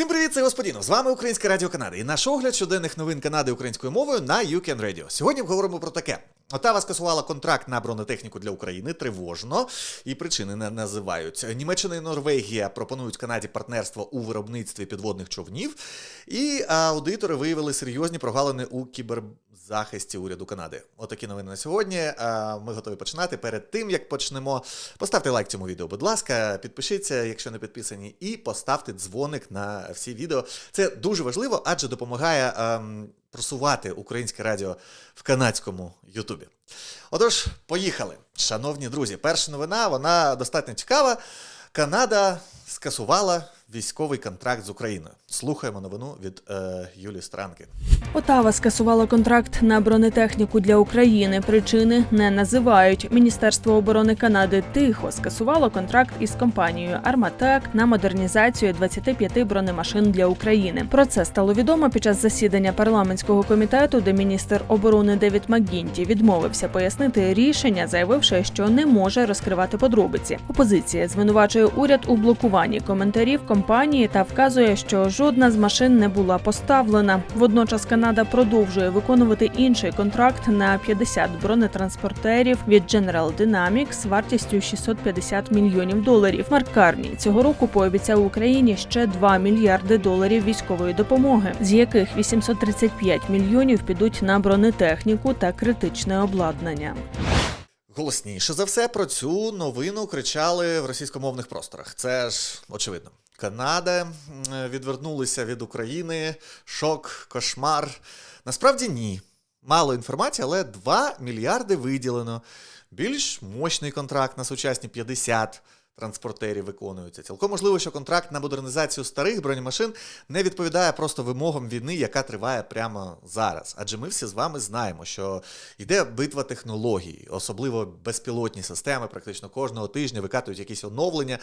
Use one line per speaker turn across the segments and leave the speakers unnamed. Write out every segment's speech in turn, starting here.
Всім привіт, це господіно! З вами Українське Радіо Канади і наш огляд щоденних новин Канади українською мовою на UCAN Radio. Сьогодні говоримо про таке. Отава скасувала контракт на бронетехніку для України тривожно, і причини не називають. Німеччина і Норвегія пропонують Канаді партнерство у виробництві підводних човнів, і аудитори виявили серйозні прогалини у кіберзахисті уряду Канади. Отакі новини на сьогодні. А Ми готові починати. Перед тим як почнемо, поставте лайк цьому відео, будь ласка, підпишіться, якщо не підписані, і поставте дзвоник на всі відео. Це дуже важливо, адже допомагає ем, просувати українське радіо в канадському Ютубі. Отож, поїхали. Шановні друзі, перша новина вона достатньо цікава. Канада скасувала військовий контракт з Україною. Слухаємо новину від е, Юлії Странки.
Отава скасувала контракт на бронетехніку для України. Причини не називають. Міністерство оборони Канади тихо скасувало контракт із компанією Арматек на модернізацію 25 бронемашин для України. Про це стало відомо під час засідання парламентського комітету, де міністр оборони Девід Макгінті відмовився пояснити рішення, заявивши, що не може розкривати подробиці. Опозиція звинувачує уряд у блокуванні коментарів компанії та вказує, що жодна з машин не була поставлена. Водночас Канада продовжує виконувати інший контракт на 50 бронетранспортерів від General Dynamics вартістю 650 мільйонів доларів. Марк Карні цього року пообіцяв Україні ще 2 мільярди доларів військової допомоги, з яких 835 мільйонів підуть на бронетехніку та критичне обладнання.
Голосніше за все про цю новину кричали в російськомовних просторах. Це ж очевидно. Канада відвернулися від України, шок, кошмар. Насправді ні. Мало інформації, але 2 мільярди виділено. Більш мощний контракт на сучасні 50 транспортерів виконується. Цілком можливо, що контракт на модернізацію старих бронемашин не відповідає просто вимогам війни, яка триває прямо зараз. Адже ми всі з вами знаємо, що йде битва технологій, особливо безпілотні системи, практично кожного тижня викатують якісь оновлення,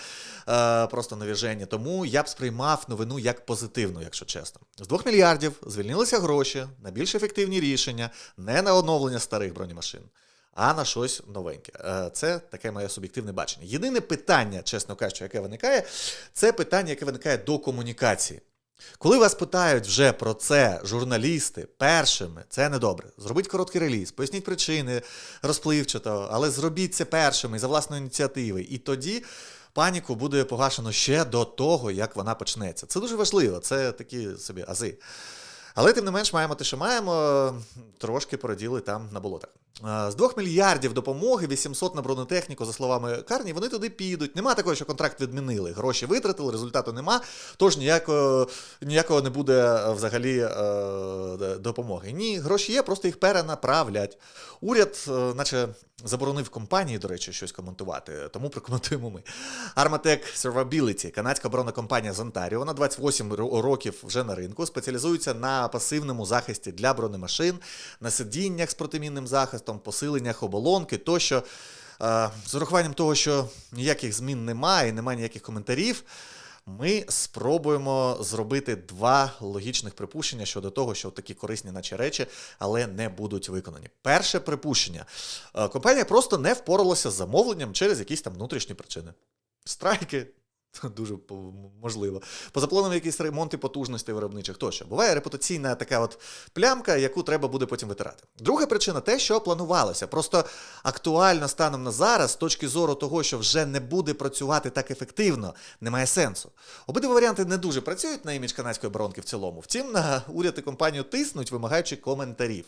е, просто навіження. Тому я б сприймав новину як позитивну, якщо чесно. З 2 мільярдів звільнилися гроші на більш ефективні рішення, не на оновлення старих бронемашин а на щось новеньке. Е, Це таке моє суб'єктивне бачення. Єдине питання, чесно кажучи, яке виникає, це питання, яке виникає до комунікації. Коли вас питають вже про це журналісти першими, це недобре. Зробіть короткий реліз, поясніть причини розпливчато, але зробіть це першими за власної ініціативи. І тоді паніку буде погашено ще до того, як вона почнеться. Це дуже важливо, це такі собі ази. Але тим не менш маємо те, що маємо, трошки породіли там на болотах. Е, З 2 мільярдів допомоги, 800 на бронетехніку, за словами Карні, вони туди підуть. Нема такого, що контракт відмінили. Гроші витратили, результату нема, тож ніякого, ніякого не буде е, взагалі е, допомоги. Ні, гроші є, просто їх перенаправлять. Уряд, наче заборонив компанії, до речі, щось коментувати, тому прокоментуємо ми. Armatec Servability, канадська оборонна компанія з Онтаріо, вона 28 років вже на ринку, спеціалізується на пасивному захисті для бронемашин, на сидіннях з протимінним захистом, посиленнях оболонки тощо. Е, З урахуванням того, що ніяких змін немає, немає ніяких коментарів. Ми спробуємо зробити два логічних припущення щодо того, що такі корисні, наче речі, але не будуть виконані. Перше припущення: Е, компанія просто не впоралася з замовленням через якісь там внутрішні причини. Страйки. Дуже можливо. Позапланові якісь ремонти потужностей виробничих тощо. Буває репутаційна така от плямка, яку треба буде потім витирати. Друга причина те, що планувалося. Просто актуально станом на зараз, з точки зору того, що вже не буде працювати так ефективно, немає сенсу. Обидва варіанти не дуже працюють на імідж канадської оборонки в цілому. Втім, на уряд і компанію тиснуть, вимагаючи коментарів.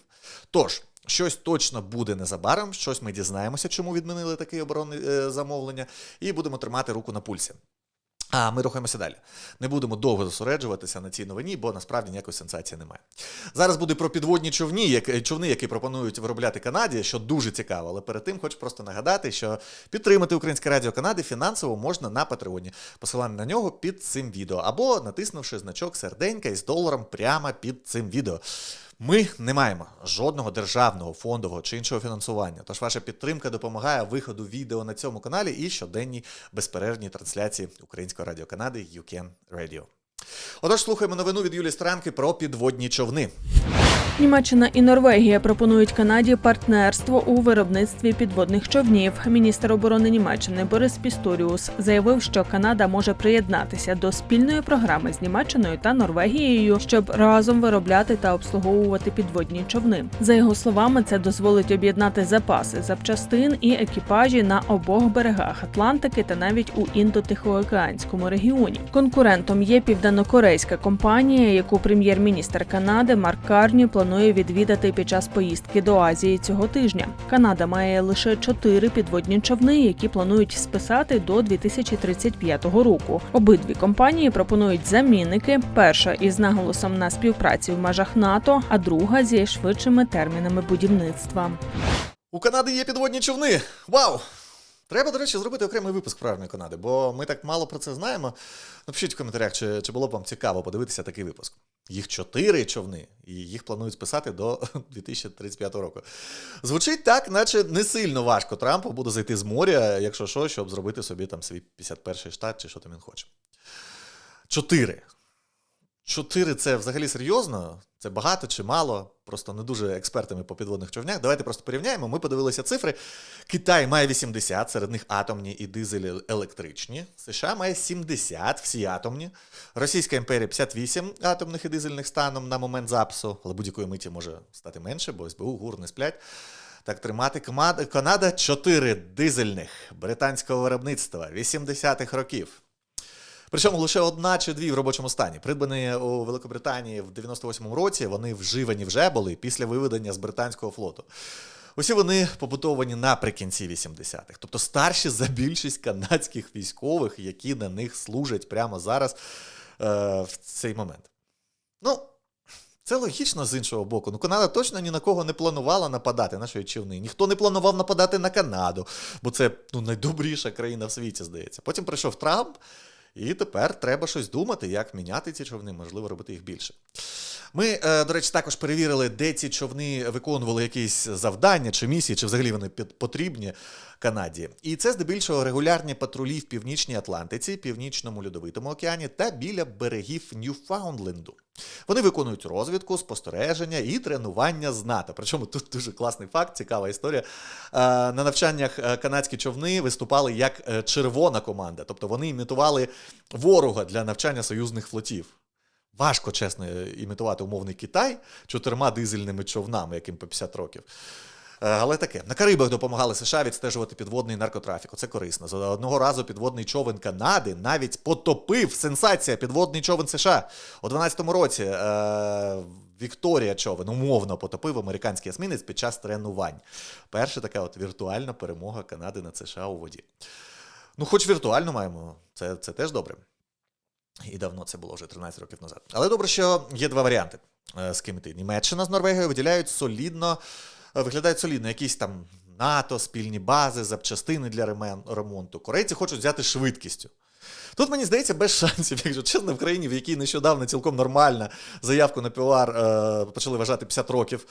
Тож. Щось точно буде незабаром, щось ми дізнаємося, чому відмінили таке оборонне е, замовлення, і будемо тримати руку на пульсі. А ми рухаємося далі. Не будемо довго зосереджуватися на цій новині, бо насправді ніякої сенсації немає. Зараз буде про підводні човні, як, човни, які пропонують виробляти Канаді, що дуже цікаво. Але перед тим хочу просто нагадати, що підтримати Українське Радіо Канади фінансово можна на Патреоні. Посилання на нього під цим відео, або натиснувши значок серденька із доларом прямо під цим відео. Ми не маємо жодного державного, фондового чи іншого фінансування. Тож ваша підтримка допомагає виходу відео на цьому каналі і щоденній безперервній трансляції Українського радіо Канади UCAN Radio. Отож, слухаємо новину від Юлії Странки про підводні човни.
Німеччина і Норвегія пропонують Канаді партнерство у виробництві підводних човнів. Міністр оборони Німеччини Борис Пісторіус заявив, що Канада може приєднатися до спільної програми з Німеччиною та Норвегією, щоб разом виробляти та обслуговувати підводні човни. За його словами, це дозволить об'єднати запаси запчастин і екіпажі на обох берегах Атлантики та навіть у індо-тихоокеанському регіоні. Конкурентом є південнокорейська компанія, яку прем'єр-міністр Канади Марк Карні планує відвідати під час поїздки до Азії цього тижня. Канада має лише чотири підводні човни, які планують списати до 2035 року. Обидві компанії пропонують замінники. Перша із наголосом на співпраці в межах НАТО, а друга зі швидшими термінами будівництва.
У Канади є підводні човни. Вау! Треба, до речі, зробити окремий випуск армію Канади, бо ми так мало про це знаємо. Напишіть в коментарях, чи, чи було б вам цікаво подивитися такий випуск. Їх чотири човни, і їх планують списати до 2035 року. Звучить так, наче не сильно важко Трампу буде зайти з моря, якщо що, щоб зробити собі там свій 51-й штат чи що там він хоче. Чотири. Чотири це взагалі серйозно? Це багато чи мало? Просто не дуже експертами по підводних човнях. Давайте просто порівняємо. Ми подивилися цифри. Китай має 80, серед них атомні і дизелі електричні. США має 70, всі атомні. Російська імперія 58 атомних і дизельних станом на момент запису, але будь-якої миті може стати менше, бо СБУ ГУР не сплять. Так тримати Канада 4 дизельних британського виробництва 80-х років. Причому лише одна чи дві в робочому стані. Придбані у Великобританії в 98-му році, вони вживані вже були після виведення з британського флоту. Усі вони побудовані наприкінці 80-х, тобто старші за більшість канадських військових, які на них служать прямо зараз е, в цей момент. Ну, це логічно з іншого боку. Ну, Канада точно ні на кого не планувала нападати нашої човни. Ніхто не планував нападати на Канаду, бо це ну, найдобріша країна в світі, здається. Потім прийшов Трамп, і тепер треба щось думати, як міняти ці човни, можливо, робити їх більше. Ми, е, до речі, також перевірили, де ці човни виконували якісь завдання чи місії, чи взагалі вони потрібні Канаді. І це здебільшого регулярні патрулі в Північній Атлантиці, Північному Льодовитому океані та біля берегів Ньюфаундленду. Вони виконують розвідку, спостереження і тренування з НАТО. Причому тут дуже класний факт, цікава історія. Е, На навчаннях е, канадські човни виступали як е, червона команда, тобто вони імітували ворога для навчання союзних флотів. Важко, чесно, імітувати умовний Китай чотирма дизельними човнами, яким по 50 років. Е, Але таке. На Карибах допомагали США відстежувати підводний наркотрафік. Це корисно. За одного разу підводний човен Канади навіть потопив сенсація підводний човен США. У 12-му році е, Вікторія човен умовно потопив американський есмінець під час тренувань. Перша така от віртуальна перемога Канади над США у воді. Ну, хоч віртуально маємо, це, це теж добре. І давно це було вже 13 років назад. Але добре, що є два варіанти, е, з ким йти. Німеччина з Норвегією виділяють солідно, виглядають солідно, якісь там НАТО, спільні бази, запчастини для ремонту. Корейці хочуть взяти швидкістю. Тут мені здається без шансів, якщо чесно, в країні, в якій нещодавно цілком нормально заявку на півар е, почали вважати 50 років,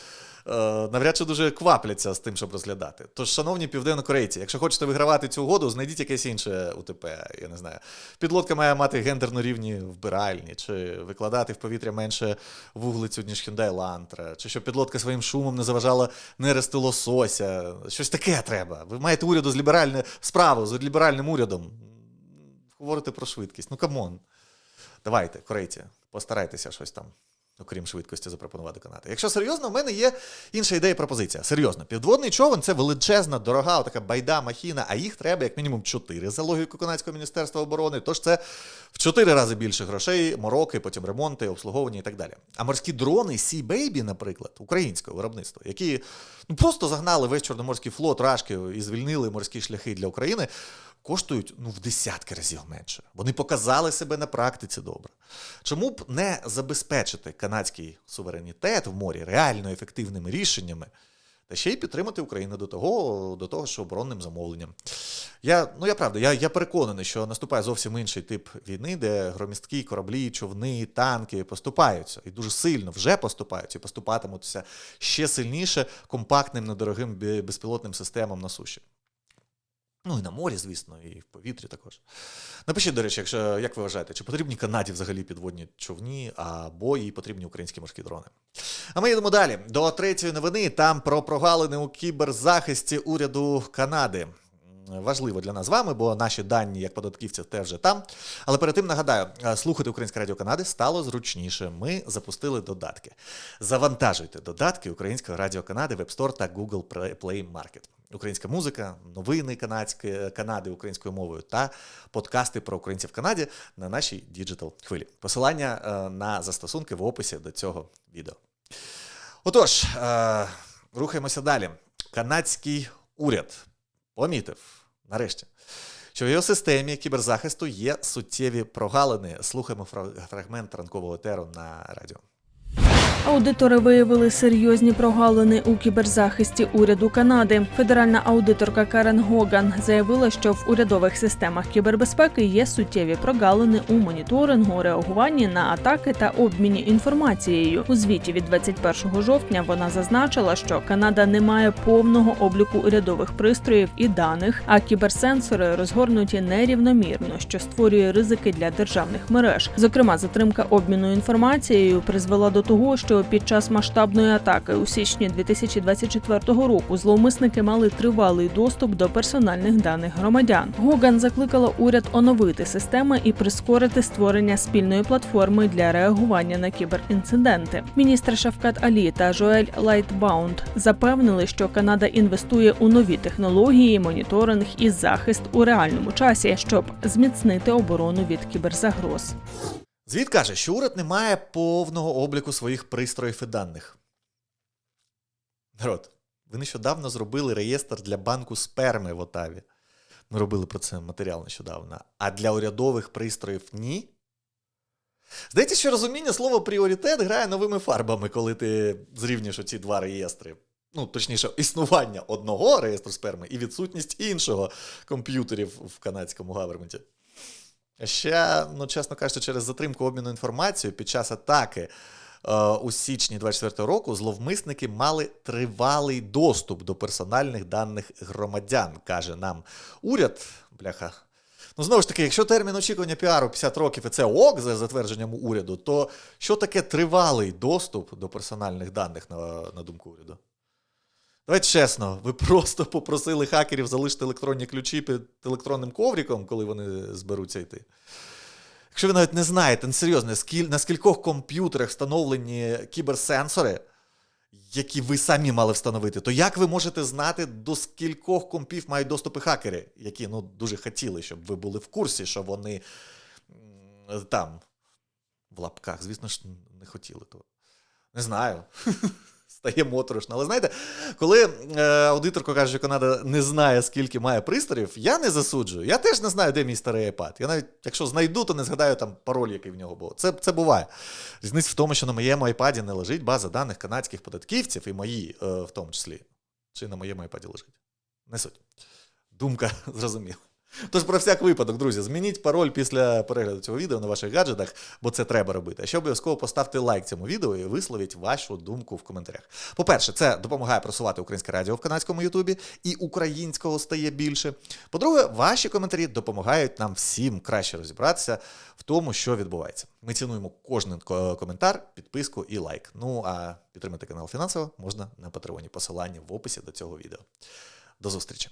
е, навряд чи дуже квапляться з тим, щоб розглядати. Тож, шановні південнокорейці, якщо хочете вигравати цю угоду, знайдіть якесь інше УТП, я не знаю. Підлодка має мати гендерно рівні вбиральні, чи викладати в повітря менше вуглецю, ніж Hyundai Elantra, чи щоб підлодка своїм шумом не заважала нерести лосося. Щось таке треба. Ви маєте уряду з ліберальною справу з ліберальним урядом. Говорите про швидкість. Ну камон. Давайте, корейці, постарайтеся щось там, окрім швидкості, запропонувати Канаді. Якщо серйозно, в мене є інша ідея пропозиція. Серйозно, підводний човен це величезна, дорога, така байда махіна, а їх треба як мінімум чотири за логікою Канадського міністерства оборони. Тож це в чотири рази більше грошей, мороки, потім ремонти, обслуговування і так далі. А морські дрони Sea Baby, наприклад, українського виробництва, які ну, просто загнали весь Чорноморський флот рашки і звільнили морські шляхи для України коштують ну, в десятки разів менше. Вони показали себе на практиці добре. Чому б не забезпечити канадський суверенітет в морі реально ефективними рішеннями, та ще й підтримати Україну до того, до того що оборонним замовленням. Я, ну я правда, я, я переконаний, що наступає зовсім інший тип війни, де громісткі кораблі, човни, танки поступаються і дуже сильно вже поступаються і поступатимуться ще сильніше компактним, недорогим безпілотним системам на суші. Ну і на морі, звісно, і в повітрі також. Напишіть, до речі, якщо як ви вважаєте, чи потрібні Канаді взагалі підводні човні, або їй потрібні українські морські дрони? А ми йдемо далі до третьої новини. Там про прогалини у кіберзахисті уряду Канади. Важливо для нас з вами, бо наші дані як податківців теж вже там. Але перед тим нагадаю, е, слухати Українське Радіо Канади стало зручніше. Ми запустили додатки. Завантажуйте додатки Українського Радіо Канади App Store та Google Play Market. Українська музика, новини канадської Канади українською мовою та подкасти про українців в Канаді на нашій діджитал хвилі. Посилання е, на застосунки в описі до цього відео. Отож, е, рухаємося далі. Канадський уряд помітив нарешті, що в його системі кіберзахисту є суттєві прогалини. Слухаємо фрагмент ранкового етеру на радіо.
Аудитори виявили серйозні прогалини у кіберзахисті уряду Канади. Федеральна аудиторка Карен Гоган заявила, що в урядових системах кібербезпеки є суттєві прогалини у моніторингу, реагуванні на атаки та обміні інформацією. У звіті від 21 жовтня вона зазначила, що Канада не має повного обліку урядових пристроїв і даних, а кіберсенсори розгорнуті нерівномірно, що створює ризики для державних мереж. Зокрема, затримка обміну інформацією призвела до того, що під час масштабної атаки у січні 2024 року зловмисники мали тривалий доступ до персональних даних громадян. Гоган закликала уряд оновити системи і прискорити створення спільної платформи для реагування на кіберінциденти. Міністр Шавкат Алі та Жоель Лайтбаунд запевнили, що Канада інвестує у нові технології, моніторинг і захист у реальному часі, щоб зміцнити оборону від кіберзагроз.
Звіт каже, що уряд не має повного обліку своїх пристроїв і даних. Народ, ви нещодавно зробили реєстр для банку сперми в Отаві. Ми робили про це матеріал нещодавно. А для урядових пристроїв ні. Здається, що розуміння слова пріоритет грає новими фарбами, коли ти зрівнюєш оці два реєстри. Ну, точніше, існування одного реєстру сперми і відсутність іншого комп'ютерів в канадському гаверменті. Ще, ну, чесно кажучи, через затримку обміну інформацією під час атаки е, у січні 24 року зловмисники мали тривалий доступ до персональних даних громадян, каже нам уряд. Бляха. Ну, знову ж таки, якщо термін очікування піару 50 років і це ок за затвердженням уряду, то що таке тривалий доступ до персональних даних на, на думку уряду? Давайте чесно, ви просто попросили хакерів залишити електронні ключі під електронним ковриком, коли вони зберуться йти. Якщо ви навіть не знаєте, ну, серйозно, на скількох комп'ютерах встановлені кіберсенсори, які ви самі мали встановити, то як ви можете знати, до скількох компів мають доступи хакери, які ну, дуже хотіли, щоб ви були в курсі, що вони там, в лапках, звісно ж, не хотіли того. Не знаю. Стає моторошно. Але знаєте, коли е, аудиторка каже, що Канада не знає, скільки має пристроїв, я не засуджую. Я теж не знаю, де мій старий iPad. Я навіть, якщо знайду, то не згадаю там пароль, який в нього був. Це, це буває. Різниця в тому, що на моєму iPad не лежить база даних канадських податківців, і мої, е, в тому числі. Чи на моєму iPad лежить. Не суть. Думка зрозуміла. Тож про всяк випадок, друзі, змініть пароль після перегляду цього відео на ваших гаджетах, бо це треба робити. А ще обов'язково поставте лайк цьому відео і висловіть вашу думку в коментарях. По-перше, це допомагає просувати українське радіо в канадському Ютубі, і українського стає більше. По-друге, ваші коментарі допомагають нам всім краще розібратися в тому, що відбувається. Ми цінуємо кожен коментар, підписку і лайк. Ну а підтримати канал фінансово можна на патреоні. Посилання в описі до цього відео. До зустрічі!